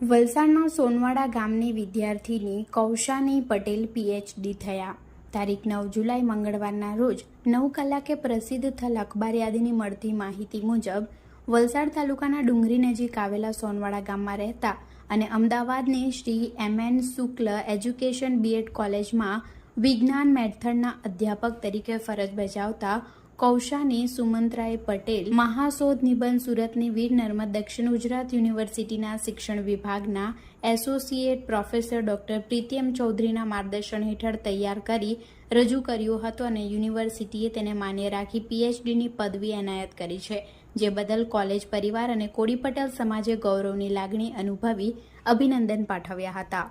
વલસાડના સોનવાડા ગામની વિદ્યાર્થીની કૌશાની પટેલ પીએચડી થયા. તારીખ નવ જુલાઈ મંગળવારના રોજ નવ કલાકે પ્રસિદ્ધ થલ અખબાર યાદીની મળતી માહિતી મુજબ, વલસાડ તાલુકાના ડુંગરી નજીક આવેલા સોનવાડા ગામમાં રહેતા અને અમદાવાદની Shri M N Shukla education B Ed કોલેજમાં વિજ્ઞાન મેથડના અધ્યાપક તરીકે ફરજ બજાવતા કૌશાની, સુમંતરાય પટેલ મહાશોધ નિબંધ સુરતની વીર નર્મદ દક્ષિણ ગુજરાત યુનિવર્સિટીના શિક્ષણ વિભાગના એસોસિએટ પ્રોફેસર ડોક્ટર પ્રીતિયમ ચૌધરીના માર્ગદર્શન હેઠળ તૈયાર કરી રજૂ કર્યું હતું અને યુનિવર્સિટીએ તેને માન્ય રાખી પીએચડીની પદવી એનાયત કરી છે, જે બદલ કોલેજ પરિવાર અને કોડી પટેલ સમાજે ગૌરવની લાગણી અનુભવી અભિનંદન પાઠવ્યા હતા.